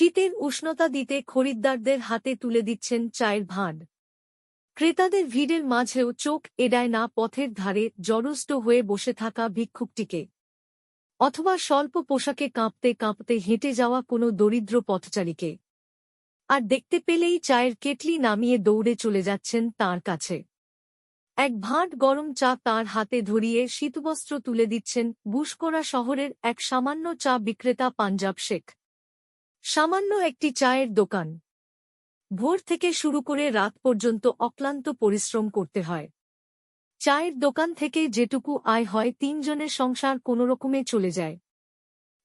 শীতের উষ্ণতা দিতে খরিদ্দারদের হাতে তুলে দিচ্ছেন চায়ের ভাঁড়। ক্রেতাদের ভিড়ের মাঝেও চোখ এড়ায় না পথের ধারে জড়স্ট হয়ে বসে থাকা ভিক্ষুকটিকে। অথবা স্বল্প পোশাকে কাঁপতে কাঁপতে হেঁটে যাওয়া কোনো দরিদ্র পথচারীকে। আর দেখতে পেলেই চায়ের কেটলি নামিয়ে দৌড়ে চলে যাচ্ছেন তার কাছে। এক ভাঁট গরম চা তার হাতে ধরিয়ে শীতবস্ত্র তুলে দিচ্ছেন বুসকোরা শহরের এক সামান্য চা বিক্রেতা পাঞ্জাব শেখ। সামান্য একটি চায়ের দোকান। ভোর থেকে শুরু করে রাত পর্যন্ত অক্লান্ত পরিশ্রম করতে হয়। চায়ের দোকান থেকে যেটুকু আয় হয় তিনজনের সংসার কোনোরকমে চলে যায়।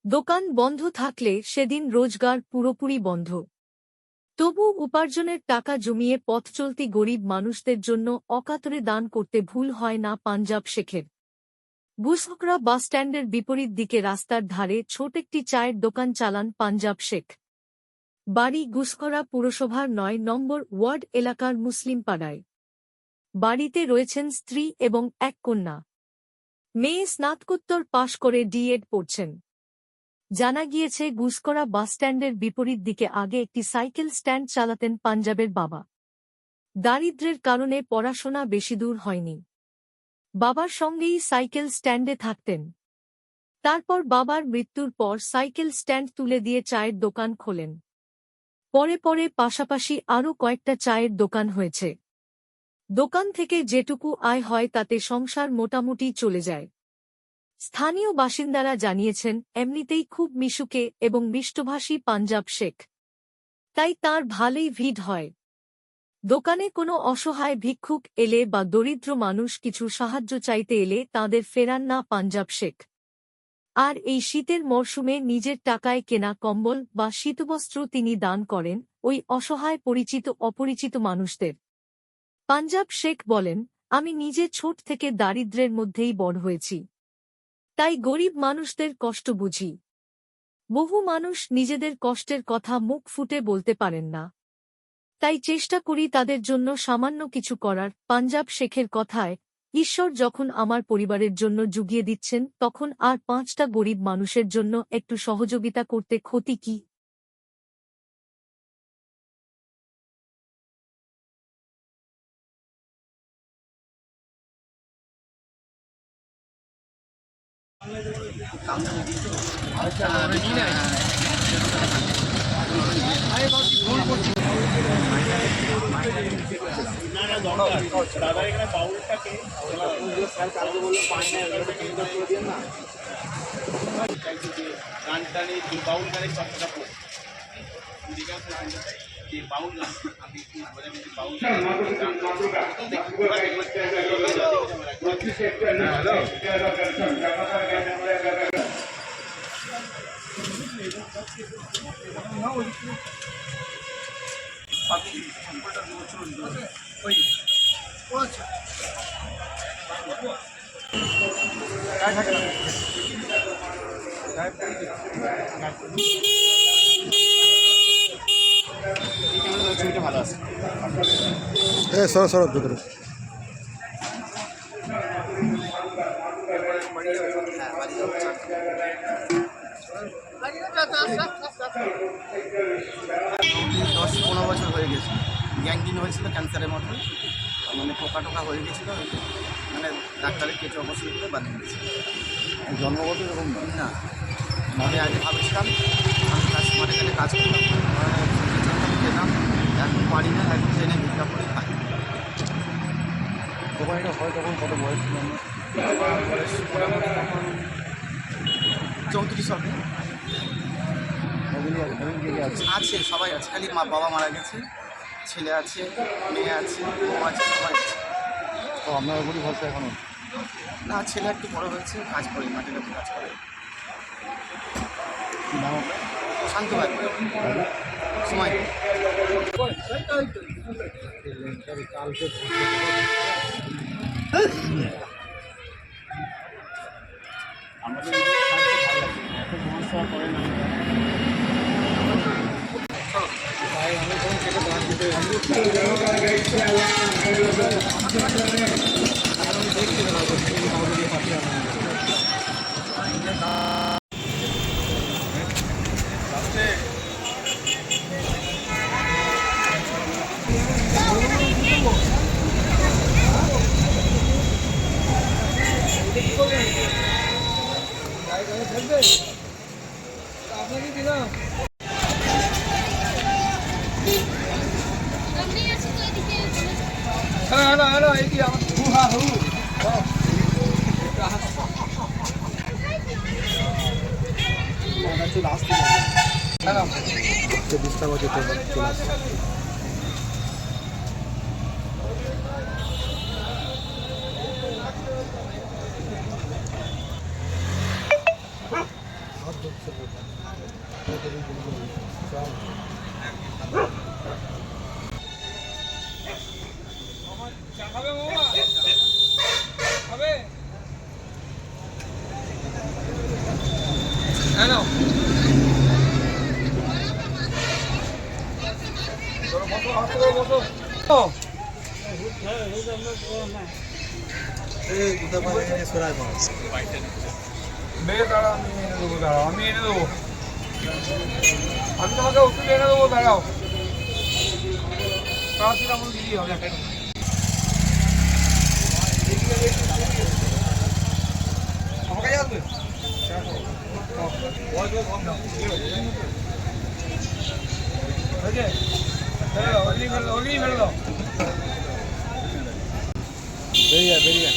দোকান বন্ধ থাকলে সেদিন রোজগার পুরোপুরি বন্ধ। তবু উপার্জনের টাকা জমিয়ে পথ চলতি গরিব মানুষদের জন্য অকাতরে দান করতে ভুল হয় না পাঞ্জাব শেখের। বুসকরা বাসস্ট্যান্ডের বিপরীত দিকে রাস্তার ধারে ছোট একটি চায়ের দোকান চালান পাঞ্জাব শেখ। বাড়ি গুসকরা পুরসভার নয় নম্বর ওয়ার্ড এলাকার মুসলিম পাড়ায়। বাড়িতে রয়েছেন স্ত্রী এবং এক কন্যা। মেয়ে স্নাতকোত্তর পাশ করে ডিএড পড়ছেন। জানা গিয়েছে গুসকরা বাসস্ট্যান্ডের বিপরীত দিকে আগে একটি সাইকেল স্ট্যান্ড চালাতেন পাঞ্জাবের বাবা। দারিদ্র্যের কারণে পড়াশোনা বেশি দূর হয়নি। বাবার সঙ্গেই সাইকেল স্ট্যান্ডে থাকতেন। তারপর বাবার মৃত্যুর পর সাইকেল স্ট্যান্ড তুলে দিয়ে চায়ের দোকান খোলেন। পরে পরে পাশাপাশি আরও কয়েকটা চায়ের দোকান হয়েছে। দোকান থেকে যেটুকু আয় হয় তাতে সংসার মোটামুটি চলে যায়। স্থানীয় বাসিন্দারা জানিয়েছেন, এমনিতেই খুব মিশুকে এবং মিষ্টভাষী পাঞ্জাব শেখ। তাই তার ভালোই ভিড় হয়। দোকানে কোনো অসহায় ভিক্ষুক এলে বা দরিদ্র মানুষ কিছু সাহায্য চাইতে এলে তাদের ফেরান না পাঞ্জাব শেখ। আর এই শীতের মরশুমে নিজের টাকায় কেনা কম্বল বা শীতবস্ত্র তিনি দান করেন ওই অসহায় পরিচিত অপরিচিত মানুষদের। পাঞ্জাব শেখ বলেন, আমি নিজে ছোট থেকে দারিদ্র্যের মধ্যেই বড় হয়েছি। তাই গরিব মানুষদের কষ্ট বুঝি। বহু মানুষ নিজেদের কষ্টের কথা মুখ ফুটে বলতে পারেন না। তাই চেষ্টা করি তাদের জন্য সামান্য কিছু করার। পাঞ্জাব শেখের কথায়, ঈশ্বর যখন আমার পরিবারের জন্য জুগিয়ে দিচ্ছেন, তখন আর পাঁচটা গরিব মানুষের জন্য একটু সহযোগিতা করতে ক্ষতি কি? দাদা এখানে বাউলটাকে গান টানে বাউল গানের চর্চাটা করব যে বাউল গান আমি বাউল ছবিটা সরো সরো, ভিতরে। দশ পনেরো বছর হয়ে গেছে। গ্যাংগ্রিন হয়েছিল ক্যান্সারের মতো মানে পোকা টোকা হয়ে গেছিল। মানে ডাক্তারের কেটে অপারেশন করে বানিয়ে দিয়েছে। জন্মগত এরকম না। না। আমি আগে ভাবছিলাম আমি কাজ মাঠে গেলে কাজ করতাম। চলতাম খেতাম এখন পারি না এখন ট্রেনে ভিক্ষা করে খাই। যখন এটা হয় তখন কত বয়স? বয়স মোটামুটি তখন চৌত্রিশ হবে। আছে? সবাই আছে। খালি মা বাবা মারা গেছে ছেলে আছে মেয়ে আছে বউ আছে সবাই আছে। তো আপনার উপরই ভরসা এখনও না ছেলে একটু বড় হয়েছে কাজ করে মাটির কাছে কাজ করে। নাম শান্ত সময়। আমাদের সমস্যা করে না। আপনাকে দিলাম নাম আপনার শান্ত ভাই সময় বেশ দাঁড়াও আমি এনে দেবো দাঁড়াও আমি এনে দেবো আমি তোমাকে ওষুধ এনে দেবো দাঁড়াও প্যারাসিটামল দিলেই হবে আমার কাছে আসবে বেরিয়ে বেরিয়ে